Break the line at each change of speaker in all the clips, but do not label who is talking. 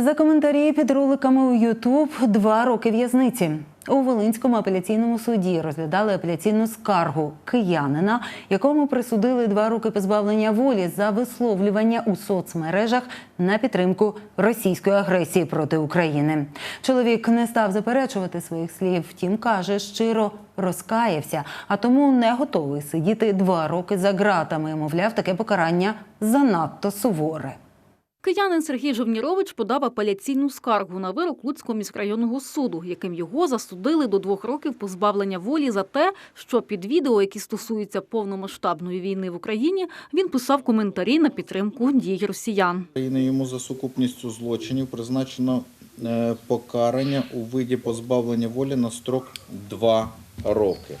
За коментарі під роликами у Ютуб два роки в'язниці. У Волинському апеляційному суді розглядали апеляційну скаргу киянина, якому присудили два роки позбавлення волі за висловлювання у соцмережах на підтримку російської агресії проти України. Чоловік не став заперечувати своїх слів, втім каже, щиро розкаявся, а тому не готовий сидіти два роки за ґратами. Мовляв, таке покарання занадто суворе.
Киянин Сергій Жовнірович подав апеляційну скаргу на вирок Луцького міськрайонного суду, яким його засудили до двох років позбавлення волі за те, що під відео, які стосуються повномасштабної війни в Україні, він писав коментарі на підтримку дій росіян.
Йому за сукупністю злочинів призначено е, покарання у виді позбавлення волі на строк 2 роки.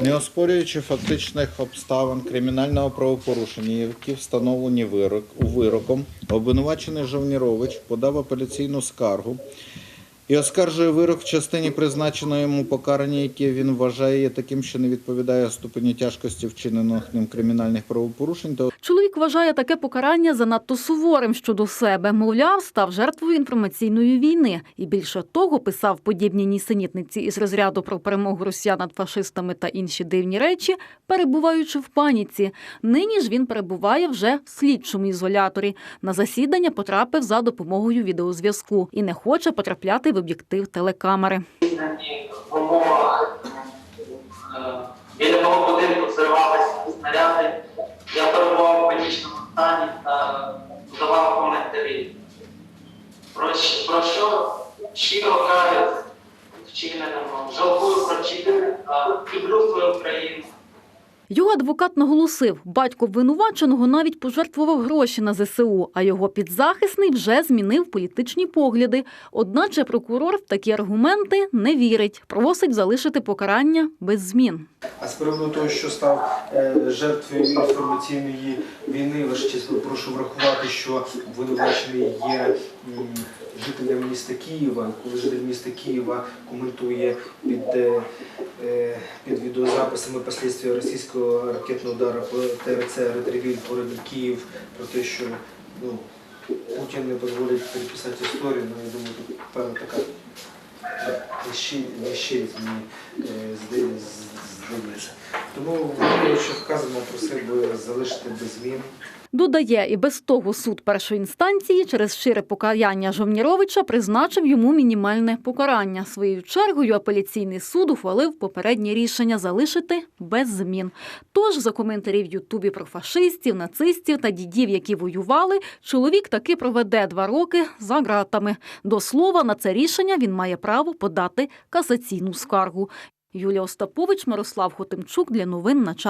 Не оспорюючи фактичних обставин кримінального правопорушення, які встановлені вирок, у вироком, обвинувачений Жовнірович подав апеляційну скаргу і оскаржує вирок в частині призначеного йому покарання, яке він вважає є таким, що не відповідає ступені тяжкості вчинених ним кримінальних правопорушень
Чоловік вважає таке покарання занадто суворим щодо себе. Мовляв, став жертвою інформаційної війни. І більше того, писав подібні нісенітниці із розряду про перемогу росіян над фашистами та інші дивні речі, перебуваючи в паніці. Нині ж він перебуває вже в слідчому ізоляторі. На засідання потрапив за допомогою відеозв'язку і не хоче потрапляти в об'єктив телекамери.
В умовах е, біля мого будинку зривалися снаряди. Я перебував в панічному стані та давав коментарі. Про, що щиро каюсь вчиненому, жалкую про вчинене люблю свою країну.
Його адвокат наголосив, батько обвинуваченого навіть пожертвував гроші на ЗСУ, а його підзахисний вже змінив політичні погляди. Одначе прокурор в такі аргументи не вірить, просить залишити покарання без змін.
А з приводу того, що став е, жертвою інформаційної війни, лише прошу врахувати, що обвинувачений є жителем міста Києва. Коли житель міста Києва коментує під, е, під відеозаписами послідства російського ракетного удару по ТРЦ Ретревіль по Київ про те, що ну, Путін не дозволить переписати історію, ну я думаю, тут певна така ще е, здається. Тому, що вказано, просив би залишити без змін.
Додає, і без того суд першої інстанції через щире покаяння Жовніровича призначив йому мінімальне покарання. Своєю чергою апеляційний суд ухвалив попереднє рішення залишити без змін. Тож за коментарі в Ютубі про фашистів, нацистів та дідів, які воювали, чоловік таки проведе два роки за ґратами. До слова, на це рішення він має право подати касаційну скаргу. Юлія Остапович, Мирослав Хотимчук для новин на часі.